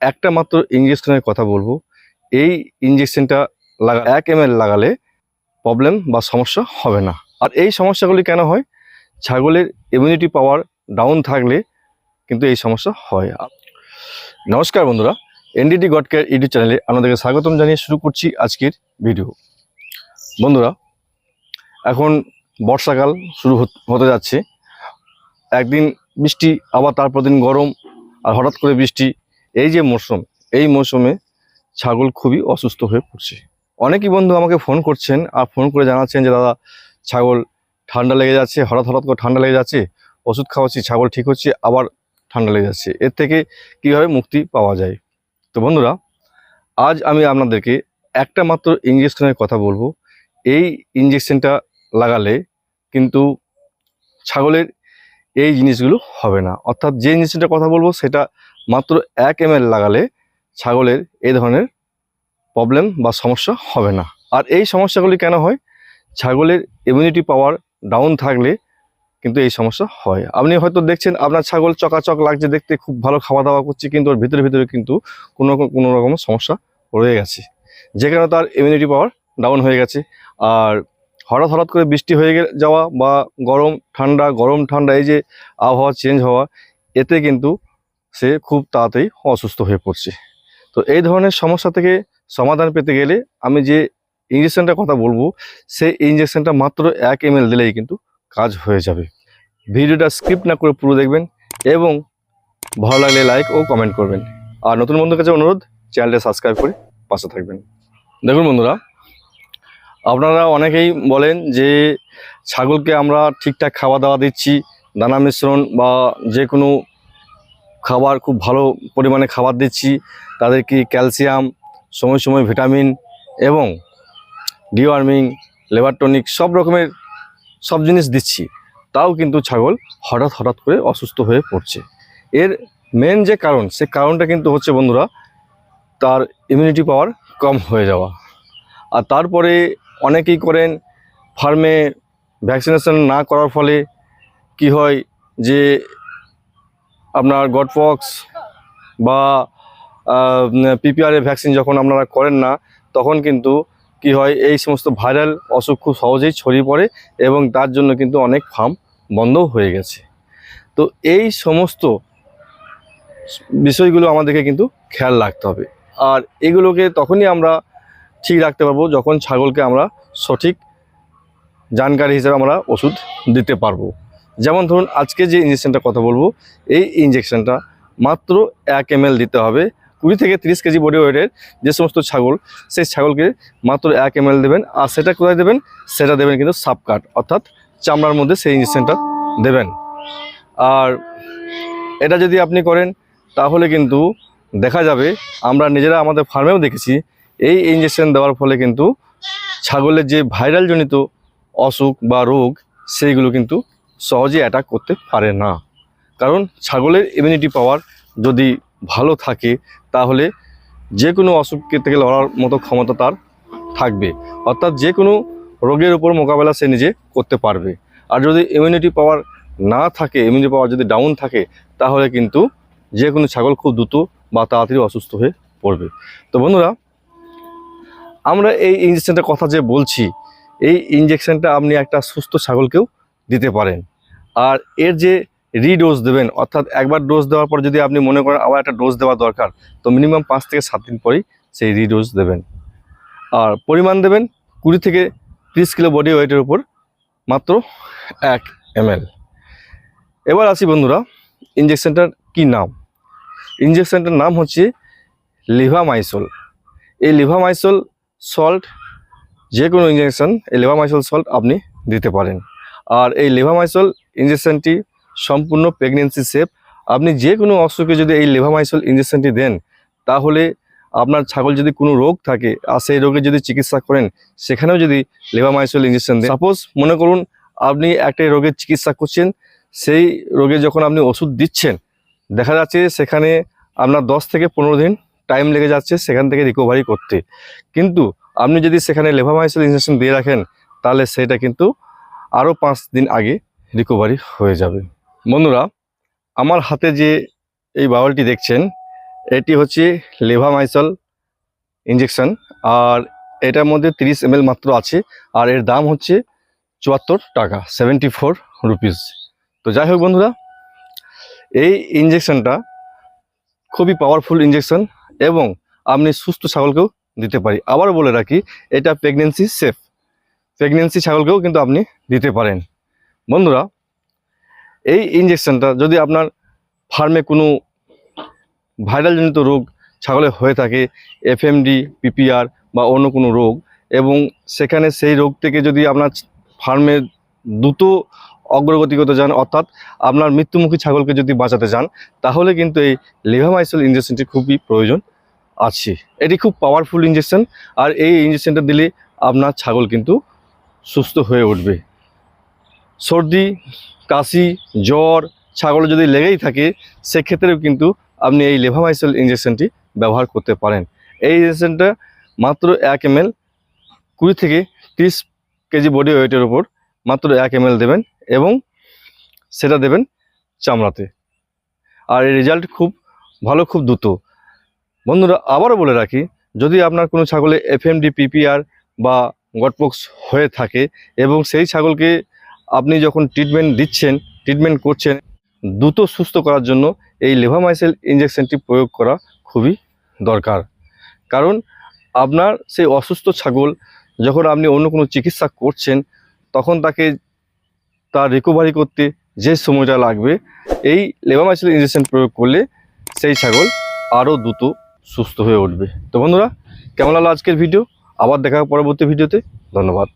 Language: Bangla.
একটা মাত্র ইঞ্জেকশনের কথা বলব। এই ইঞ্জেকশনটা লাগা এক এম লাগালে প্রবলেম বা সমস্যা হবে না। আর এই সমস্যাগুলি কেন হয়? ছাগলের ইমিউনিটি পাওয়ার ডাউন থাকলে কিন্তু এই সমস্যা হয়। নমস্কার বন্ধুরা এনডিটি গড কেয়ার ইউটিউব চ্যানেলে আপনাদেরকে স্বাগতম জানিয়ে শুরু করছি আজকের ভিডিও বন্ধুরা, এখন বর্ষাকাল শুরু হত- হতে যাচ্ছে। একদিন বৃষ্টি, আবার তারপর দিন গরম, আর হঠাৎ করে বৃষ্টি এই যে মরশুম এই মৌসুমে ছাগল খুবই অসুস্থ হয়ে পড়ছে। অনেকই বন্ধু আমাকে ফোন করছেন আর ফোন করে জানাচ্ছেন যে, দাদা, ছাগল ঠান্ডা লেগে যাচ্ছে, হঠাৎ হঠাৎ করে ঠান্ডা লেগে যাচ্ছে, ওষুধ খাওয়াচ্ছি, ছাগল ঠিক হচ্ছে, আবার ঠান্ডা লেগে যাচ্ছে। এর থেকে কীভাবে মুক্তি পাওয়া যায়? তো বন্ধুরা, আজ আমি আপনাদেরকে একটা মাত্র ইঞ্জেকশনের কথা বলব। এই ইঞ্জেকশনটা লাগালে কিন্তু ছাগলের এই জিনিসগুলো হবে না। অর্থাৎ যে ইঞ্জেকশনটার কথা বলব, সেটা মাত্র এক এম লাগালে ছাগলের এই ধরনের প্রবলেম বা সমস্যা হবে না। আর এই সমস্যাগুলি কেন হয়? ছাগলের ইমিউনিটি পাওয়ার ডাউন থাকলে কিন্তু এই সমস্যা হয়। আপনি হয়তো দেখছেন, আপনার ছাগল চকাচক লাগছে দেখতে, খুব ভালো খাওয়া দাওয়া করছে, কিন্তু ওর ভিতরে ভিতরে কিন্তু কোনো কোনো রকম সমস্যা রয়ে গেছে। যে কারণে তার ইমিউনিটি পাওয়ার ডাউন হয়ে গেছে। আর হঠাৎ হঠাৎ করে বৃষ্টি হয়ে যাওয়া বা গরম ঠান্ডা গরম ঠান্ডা, এই যে আবহাওয়া চেঞ্জ হওয়া, এতে কিন্তু সে খুব তাড়াতাড়ি অসুস্থ হয়ে পড়ছে। তো এই ধরনের সমস্যা থেকে সমাধান পেতে গেলে আমি যে ইঞ্জেকশনটার কথা বলব, সেই ইঞ্জেকশনটা মাত্র এক এম দিলেই কিন্তু কাজ হয়ে যাবে। ভিডিওটা স্কিপ না করে পুরো দেখবেন এবং ভালো লাগলে লাইক ও কমেন্ট করবেন। আর নতুন বন্ধুর কাছে অনুরোধ চ্যানেলটা সাবস্ক্রাইব করে পাশে থাকবেন। দেখুন বন্ধুরা, আপনারা অনেকেই বলেন যে ছাগলকে আমরা ঠিকঠাক খাওয়া দাওয়া দিচ্ছি, দানা মিশ্রণ বা যে কোনো খাবার খুব ভালো পরিমাণে খাবার দিচ্ছি। তাদেরকে ক্যালসিয়াম, সময় সময় ভিটামিন এবং ডিওয়ার্মিং লেবার টনিক সব রকমের সব জিনিস দিচ্ছি। তাও কিন্তু ছাগল হঠাৎ হঠাৎ করে অসুস্থ হয়ে পড়ছে। এর মেন যে কারণ, সে কারণটা কিন্তু হচ্ছে বন্ধুরা, তার ইমিউনিটি পাওয়ার কম হয়ে যাওয়া। আর তারপরে অনেকেই করেন ফার্মে ভ্যাকসিনেশন না করার ফলে কি হয় যে আপনার গডপক্স বা পিপিআর ভ্যাকসিন যখন আপনারা করেন না, তখন কিন্তু কি হয়, এই সমস্ত ভাইরাল অসুখ খুব সহজেই ছড়িয়ে পড়ে এবং তার জন্য কিন্তু অনেক ফার্ম বন্ধও হয়ে গেছে। তো এই সমস্ত বিষয়গুলো আমাদেরকে কিন্তু খেয়াল রাখতে হবে। আর এগুলোকে তখনই আমরা ঠিক রাখতে পারব যখন ছাগলকে আমরা সঠিক জানকারি হিসেবে আমরা ওষুধ দিতে পারব। যেমন ধরুন আজকে যে ইঞ্জেকশনটা কথা বলব, এই ইঞ্জেকশনটা মাত্র এক এম দিতে হবে। কুড়ি থেকে তিরিশ কেজি বডি ওয়েটের যে সমস্ত ছাগল, সেই ছাগলকে মাত্র এক এম দেবেন। আর সেটা কোথায় দেবেন? সেটা দেবেন কিন্তু সাপকাট অর্থাৎ চামড়ার মধ্যে সেই ইঞ্জেকশনটা দেবেন। আর এটা যদি আপনি করেন, তাহলে কিন্তু দেখা যাবে, আমরা নিজেরা আমাদের ফার্মেও দেখেছি, এই ইঞ্জেকশন দেওয়ার ফলে কিন্তু ছাগলের যে ভাইরাল জনিত অসুখ বা রোগ, সেইগুলো কিন্তু সহজে অ্যাটাক করতে পারে না। কারণ ছাগলের ইমিউনিটি পাওয়ার যদি ভালো থাকে, তাহলে যে কোনো অসুখকে থেকে লড়ার মতো ক্ষমতা তার থাকবে। অর্থাৎ যে কোনো রোগের উপর মোকাবেলা সে নিজে করতে পারবে। আর যদি ইমিউনিটি পাওয়ার না থাকে ইমিউনিটি পাওয়ার যদি ডাউন থাকে, তাহলে কিন্তু যে কোনো ছাগল খুব দ্রুত বা তাড়াতাড়ি অসুস্থ হয়ে পড়বে। তো বন্ধুরা, আমরা এই ইঞ্জেকশনটার কথা যে বলছি, এই ইঞ্জেকশনটা আপনি একটা সুস্থ ছাগলকেও দিতে পারেন। আর এর যে রিডোজ দেবেন, অর্থাৎ একবার ডোজ দেওয়ার পর যদি আপনি মনে করেন আবার একটা ডোজ দেওয়া দরকার, তো মিনিমাম পাঁচ থেকে সাত দিন পরেই সেই রিডোজ দেবেন। আর পরিমাণ দেবেন কুড়ি থেকে তিরিশ কিলো বডি ওয়েটের উপর মাত্র এক এমএল এবার আসি বন্ধুরা ইঞ্জেকশনটার কি নাম? ইঞ্জেকশনটার নাম হচ্ছে লিভামাইসোল এই লিভামাইসোল সল্ট যে কোনো ইঞ্জেকশন এই লিভামাইসোল সল্ট আপনি দিতে পারেন। আর এই লিভামাইসোল ইঞ্জেকশনটি সম্পূর্ণ প্রেগনেন্সি সেফ আপনি যে কোনো অসুখে যদি এই লিভামাইসোল ইঞ্জেকশনটি দেন, তাহলে আপনার ছাগল যদি কোনো রোগ থাকে, আর সেই রোগের যদি চিকিৎসা করেন, সেখানেও যদি লিভামাইসোল ইঞ্জেকশন দেন। সাপোজ মনে করুন আপনি একটা রোগের চিকিৎসা করছেন, সেই রোগে যখন আপনি ওষুধ দিচ্ছেন, দেখা যাচ্ছে সেখানে আপনার দশ থেকে পনেরো দিন টাইম লেগে যাচ্ছে সেখান থেকে রিকভারি করতে। কিন্তু আপনি যদি সেখানে লেভামাইসিল ইঞ্জেকশন দিয়ে রাখেন, তাহলে সেটা কিন্তু আরও পাঁচ দিন আগে রিকভারি হয়ে যাবে। বন্ধুরা, আমার হাতে যে এই বাউলটি দেখছেন, এটি হচ্ছে লেভামাইসল ইঞ্জেকশন আর এটার মধ্যে তিরিশ এম মাত্র আছে, আর এর দাম হচ্ছে চুয়াত্তর টাকা সেভেন্টি ফোর রুপিস তো যাই হোক বন্ধুরা, এই ইঞ্জেকশনটা খুবই পাওয়ারফুল ইঞ্জেকশন এবং আপনি সুস্থ ছাগলকেও দিতে পারি। আবার বলে রাখি, এটা প্রেগনেন্সি সেফ প্রেগনেন্সি ছাগলকেও কিন্তু আপনি দিতে পারেন। বন্ধুরা, এই ইঞ্জেকশনটা যদি আপনার ফার্মে কোনো ভাইরালজনিত রোগ ছাগলে হয়ে থাকে এফএমডি পিপিআর বা অন্য কোনো রোগ এবং সেখানে সেই রোগ থেকে যদি আপনার ফার্মে দ্রুত অগ্রগতি করতে চান অর্থাৎ আপনার মৃত্যুমুখী ছাগলকে যদি বাঁচাতে চান তাহলে কিন্তু এই লিভামাইসল ইঞ্জেকশনটি খুবই প্রয়োজন আছে। এটি খুব পাওয়ারফুল ইঞ্জেকশন আর এই ইঞ্জেকশনটা দিলে আপনার ছাগল কিন্তু সুস্থ হয়ে উঠবে। সর্দি, কাশি, জ্বর, ছাগল যদি লেগেই থাকে, সেক্ষেত্রেও কিন্তু আপনি এই লেভামাইসেল ইঞ্জেকশনটি ব্যবহার করতে পারেন। এই ইঞ্জেকশনটা মাত্র এক এম এল কুড়ি থেকে তিরিশ কেজি বডি ওয়েটের উপর মাত্র এক এম দেবেন এবং সেটা দেবেন চামড়াতে। আর এই রেজাল্ট খুব ভালো, খুব দ্রুত। বন্ধুরা, আবারও বলে রাখি, যদি আপনার কোনো ছাগলে এফএমডি পিপিআর বা গটপক্স হয়ে থাকে এবং সেই ছাগলকে আপনি যখন ট্রিটমেন্ট দিচ্ছেন ট্রিটমেন্ট করছেন, দ্রুত সুস্থ করার জন্য এই লেভামাইসেল ইঞ্জেকশনটি প্রয়োগ করা খুবই দরকার। কারণ আপনার সেই অসুস্থ ছাগল যখন আপনি অন্য কোনো চিকিৎসা করছেন, তখন তাকে তার রিকভারি করতে যে সময়টা লাগবে, এই লেভামাইসেল ইঞ্জেকশন প্রয়োগ করলে সেই ছাগল আরও দ্রুত সুস্থ হয়ে উঠবে। তো বন্ধুরা, কেমন লাগল আজকের ভিডিও আবার দেখা পরবর্তী ভিডিওতে ধন্যবাদ।